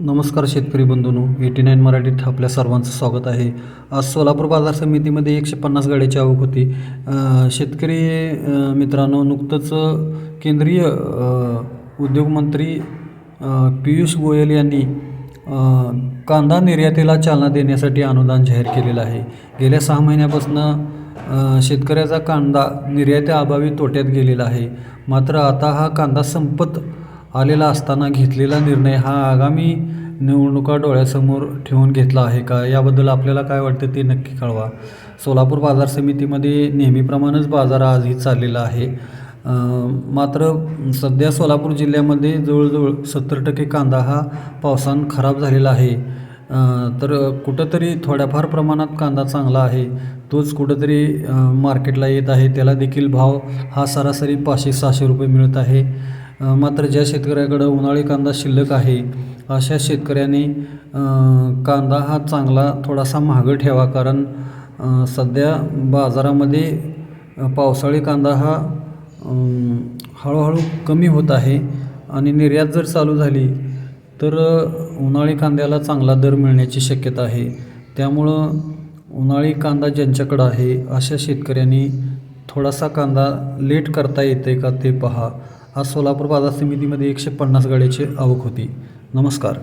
नमस्कार शेतकरी बंधूंनो eighty nine मराठीत आपल्या सर्वांचं स्वागत आहे. आज सोलापूर बाजार समितीमध्ये एकशे पन्नास गाड्याची आवक होती. शेतकरी मित्रांनो नुकतंच केंद्रीय उद्योगमंत्री पियुष गोयल यांनी कांदा निर्यातीला चालना देण्यासाठी अनुदान जाहीर केलेलं आहे. गेल्या सहा महिन्यापासून शेतकऱ्याचा कांदा निर्यातीअभावी तोट्यात गेलेला आहे. मात्र आता हा कांदा संपत आलेला असताना घेतलेला निर्णय हा आगामी निवडणुका डोळ्यासमोर ठेवून घेतला आहे का? याबद्दल आपल्याला काय वाटतं ते नक्की कळवा. सोलापूर बाजार समितीमध्ये नेहमीप्रमाणेच बाजार आजही चाललेला आहे. मात्र सध्या सोलापूर जिल्ह्यामध्ये जवळजवळ सत्तर टक्के कांदा हा पावसानं खराब झालेला आहे. तर कुठंतरी थोड्याफार प्रमाणात कांदा चांगला आहे. तोच कुठंतरी मार्केटला येत आहे. त्याला देखील भाव हा सरासरी पाचशे सहाशे रुपये मिळत आहे. मात्र ज्या शेतकऱ्याकडं उन्हाळी कांदा शिल्लक आहे अशा शेतकऱ्यांनी कांदा हा चांगला थोडासा महाग ठेवा. कारण सध्या बाजारामध्ये पावसाळी कांदा हा हळूहळू कमी होत आहे. आणि निर्यात जर चालू झाली तर उन्हाळी कांद्याला चांगला दर मिळण्याची शक्यता आहे. त्यामुळं उन्हाळी कांदा ज्यांच्याकडं आहे अशा शेतकऱ्यांनी थोडासा कांदा लेट करता येते का ते पहा. आज सोलापूर बाजार समितीमध्ये एकशे पन्नास गाड्याची आवक होती. नमस्कार.